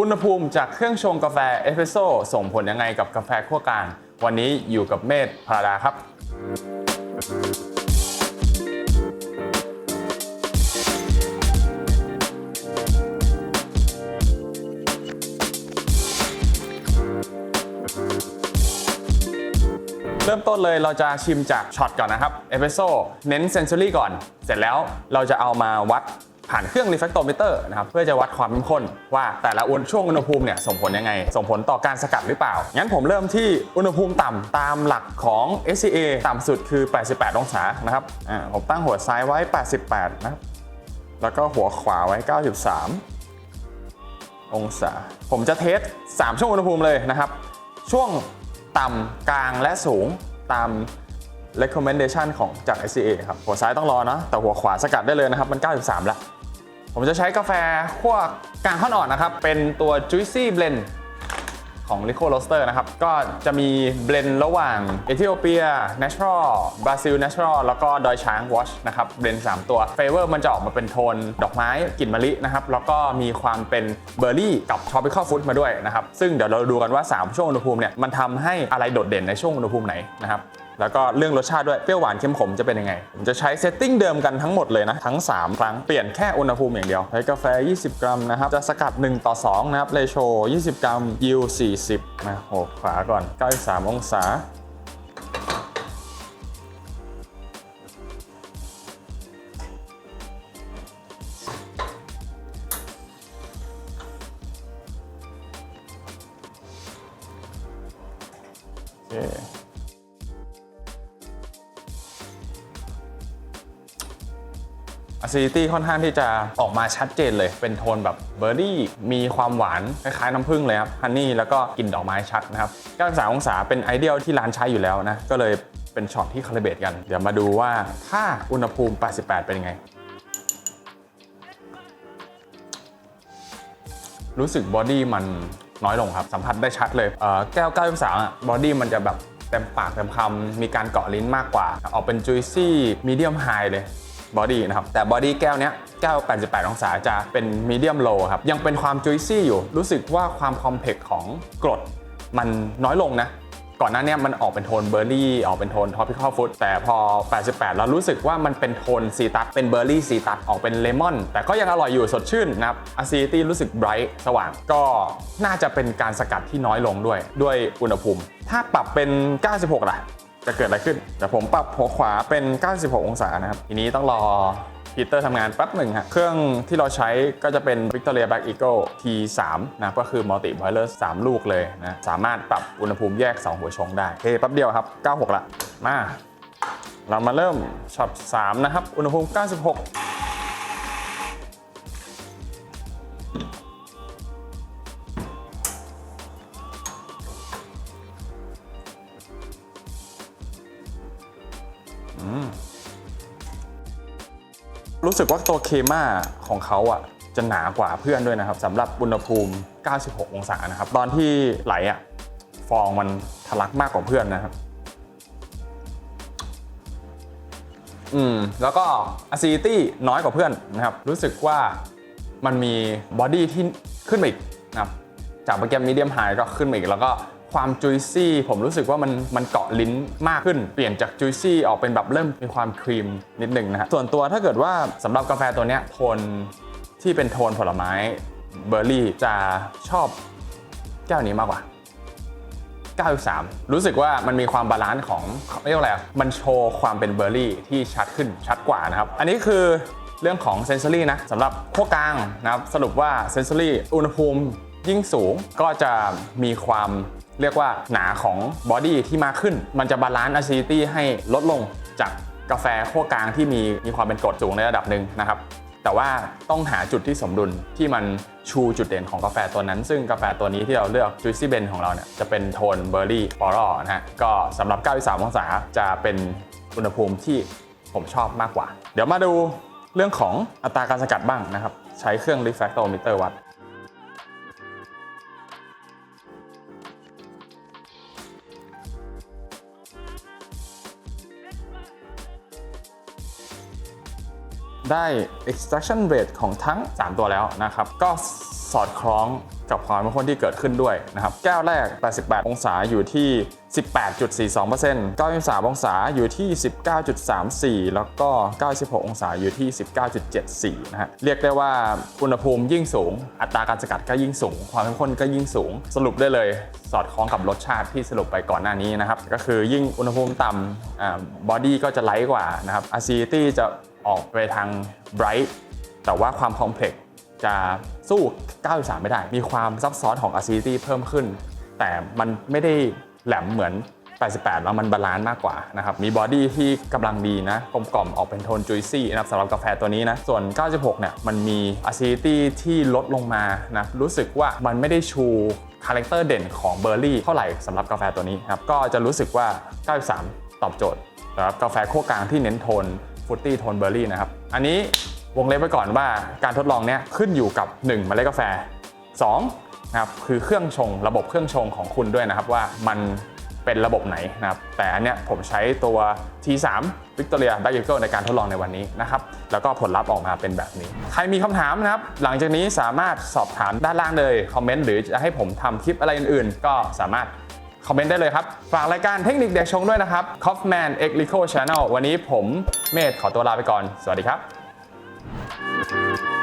อุณหภูมิจากเครื่องชงกาแฟเอสเปรสโซ่ส่งผลยังไงกับกาแฟขั้วกลาง วันนี้อยู่กับเมธพาราดาครับ เริ่มต้นเลยเราจะชิมจากช็อตก่อนนะครับเอสเปรสโซ่เน้นเซนซอรี่ก่อน เสร็จแล้วเราจะเอามาวัด ผ่านเครื่องรีเฟกโตมิเตอร์นะครับเพื่อจะวัดความเข้มข้นว่าแต่ละอุณช่วงอุณหภูมิเนี่ยส่งผลยังไง ส่งผลต่อการสกัดหรือเปล่า งั้นผมเริ่มที่อุณหภูมิต่ำตามหลักของ SCA ต่ำสุดคือ 88 องศานะครับอ่าผมตั้งหัวซ้ายไว้ 88 นะครับ แล้วก็หัวขวาไว้ 93 องศา ผมจะเทส 3 ช่วงอุณหภูมิเลยนะครับ ช่วงต่ำกลางและสูงตาม recommendation ของจาก SCA ครับ หัวซ้ายต้องรอนะ แต่หัวขวาสกัดได้เลยนะครับ มัน 93 แล้ว ผมจะใช้กาแฟขั้วกลางข้าวอ่อนนะครับ เป็นตัว Juicy Blend ของ l i c o Roaster นะครับ ก็จะมีเบลนระหว่างเอธิโอเปีย Natural บราซิล Natural แล้วก็ดอยช้าง Wash นะครับ เบลน3ตัวเฟเวอร์มันจะออกมาเป็นโทน ดอกไม้กลิ่นมะลินะครับ แล้วก็มีความเป็นเบอร์รี่กับ Tropical Fruit มาด้วยนะครับ ซึ่งเดี๋ยวเราดูกันว่า 3 ช่วงอุณหภูมิเนี่ย มันทำให้อะไรโดดเด่นในช่วงอุณหภูมิไหนนะครับ แล้วก็เรื่องรสชาติด้วยเปรี้ยวหวานเค็มขมจะเป็นยังไง ผมจะใช้เซตติ้งเดิมกันทั้งหมดเลยนะ ทั้ง 3 ครั้งเปลี่ยนแค่อุณหภูมิอย่างเดียว ใช้กาแฟ 20 กรัมนะครับ จะสกัด 1 ต่อ 2 นะครับเรโช 20 กรัมยิว40 นะโหขวาก่อน 93 องศาโอเค acidity ค่อนข้างที่จะออกมาชัดเจนเลย เป็นโทนแบบเบอร์รี่ มีความหวาน คล้ายๆน้ำผึ้งเลยครับฮันนี่แล้วก็กลิ่นดอกไม้ชัดนะครับ93องศาเป็นไอเดียลที่ร้านใช้อยู่แล้วนะ ก็เลยเป็นช็อตที่คาลิเบตกัน เดี๋ยวมาดูว่าถ้าอุณหภูมิ 88 เป็นยังไง รู้สึกบอดี้มันน้อยลงครับ สัมผัสได้ชัดเลยเอ่อแก้ว 93อะบอดี้มันจะแบบเต็มปากเต็มคำมีการเกาะลิ้นมากกว่า ออกเป็น juicy medium high เลย บอดี้นะครับ แต่บอดี้แก้วเนี้ยแก้ว 88 องศาจะเป็น medium low ครับ ยังเป็นความ juicy อยู่ รู้สึกว่าความ complex ของกรดมันน้อยลงนะ ก่อนหน้าเนี้มันออกเป็นโทนเบอร์รี่ ออกเป็นโทน tropical fruit แต่พอ 88 เรารู้สึกว่ามันเป็นโทนซีตัสเป็นเบอร์รี่ซีตัสออกเป็นเลมอน แต่ก็ยังอร่อยอยู่สดชื่นนะครับ acidity รู้สึก bright สว่าง ก็น่าจะเป็นการสกัดที่น้อยลงด้วย ด้วยอุณหภูมิ ถ้าปรับเป็น 96ล่ะ จะเกิดอะไรขึ้นเดี๋ยวผมปรับหัวขวาเป็น 96 องศานะครับ ทีนี้ต้องรอพีเตอร์ทำงานแป๊บหนึ่งฮะ เครื่องที่เราใช้ก็จะเป็น Victoria Black Eagle T3 นะ ก็คือ Multi Boiler 3 ลูกเลยนะ สามารถปรับอุณหภูมิแยก 2 หัวชงได้โอเคแป๊บเดียวครับ 96 ละ มา เรามาเริ่มช็อต 3 นะครับ อุณหภูมิ 96 รู้สึกว่าตัวเคม่าของเขาอะจะหนากว่าเพื่อนด้วยนะครับสำหรับอุณหภูมิ 96 องศานะครับ ตอนที่ไหลอะฟองมันทะลักมากกว่าเพื่อนนะครับ อืม แล้วก็ acidity น้อยกว่าเพื่อนนะครับ รู้สึกว่ามันมีบอดี้ที่ขึ้นมาอีกนะครับ จากเมื่อกี้มีเดียมไฮก็ขึ้นมาอีก แล้วก็ ความจุยซี่ผมรู้สึกว่ามันมันเกาะลิ้นมากขึ้น เปลี่ยนจากจุยซี่ออกเป็นแบบเริ่มมีความครีมนิดหนึ่งนะฮะส่วนตัวถ้าเกิดว่าสำหรับกาแฟตัวเนี้ยโทนที่เป็นโทนผลไม้เบอร์รี่จะชอบแก้วนี้มากกว่า93 รู้สึกว่ามันมีความบาลานซ์ของเรียกอะไรมันโชว์ความเป็นเบอร์รี่ที่ชัดขึ้นชัดกว่านะครับ อันนี้คือเรื่องของเซนเซอรี่นะสำหรับขั้วกลางนะครับ สรุปว่าเซนเซอรี่อุณหภูมิยิ่งสูงก็จะมีความ เรียกว่าหนาของบอดี้ที่มากขึ้น มันจะบาลานซ์อะซิตี้ให้ลดลงจากกาแฟขั้วกลางที่มีมีความเป็นกรดสูงในระดับหนึ่งนะครับแต่ว่าต้องหาจุดที่สมดุลที่มันชูจุดเด่นของกาแฟตัวนั้น ซึ่งกาแฟตัวนี้ที่เราเลือก Juicy Ben ของเราเนี่ยจะเป็นโทนเบอร์รี่ฟอรัลนะฮะก็สำหรับ 93 องศาจะเป็นอุณหภูมิที่ผมชอบมากกว่า เดี๋ยวมาดูเรื่องของอัตราการสกัดบ้างนะครับ ใช้เครื่อง refractometer วัด ได้ extraction rate ของทั้ง 3 ตัวแล้วนะครับ ก็สอดคล้องกับความเข้มข้นที่เกิดขึ้นด้วยนะครับ แก้วแรก 88 องศาอยู่ที่ 18.42% 93 องศาอยู่ที่ 19.34 แล้วก็ 96 องศาอยู่ที่ 19.74 นะฮะ เรียกได้ว่าอุณหภูมิยิ่งสูง อัตราการสกัดก็ยิ่งสูง ความเข้มข้นก็ยิ่งสูง สรุปได้เลยสอดคล้องกับรสชาติที่สรุปไปก่อนหน้านี้นะครับ ก็คือยิ่งอุณหภูมิต่ำอ่าบอดี้ก็จะไลท์กว่านะครับ acidity จะ ออกไปทาง bright แต่ว่าความ complex จะสู้ 93 ไม่ได้ มีความซับซ้อนของ acidity เพิ่มขึ้น แต่มันไม่ได้แหลมเหมือน 88 แล้วมันบาลานซ์มากกว่านะครับ มีบอดี้ที่กำลังดีนะ กลมกล่อมออกเป็นโทนจุยซี่นะครับสำหรับกาแฟตัวนี้นะ ส่วน 96 เนี่ย มันมี acidity ที่ลดลงมานะ รู้สึกว่ามันไม่ได้ชูคาแรคเตอร์เด่นของเบอร์รี่เท่าไหร่สำหรับกาแฟตัวนี้ครับ ก็จะรู้สึกว่า 93 ตอบโจทย์สำหรับกาแฟคั่วกลางที่เน้นโทน ฟรุตตี้โทนเบอร์รี่นะครับ อันนี้วงเล็บไว้ก่อนว่าการทดลองเนี้ยขึ้นอยู่กับ 1 เมล็ดกาแฟ 2นะครับคือเครื่องชงระบบเครื่องชงของคุณด้วยนะครับว่ามันเป็นระบบไหนนะครับ แต่อันเนี้ยผมใช้ตัว T3 Victoria b a c k Eagle ในการทดลองในวันนี้นะครับ แล้วก็ผลลัพธ์ออกมาเป็นแบบนี้ ใครมีคำถามนะครับ หลังจากนี้สามารถสอบถามด้านล่างเลย คอมเมนต์หรือจะให้ผมทำคลิปอะไรอื่นๆ ก็สามารถ คอมเมนต์ได้เลยครับ ฝากรายการเทคนิคเด็กชงด้วยนะครับ Coffman e l i c o Channel วันนี้ผมเมธขอตัวลาไปก่อน สวัสดีครับ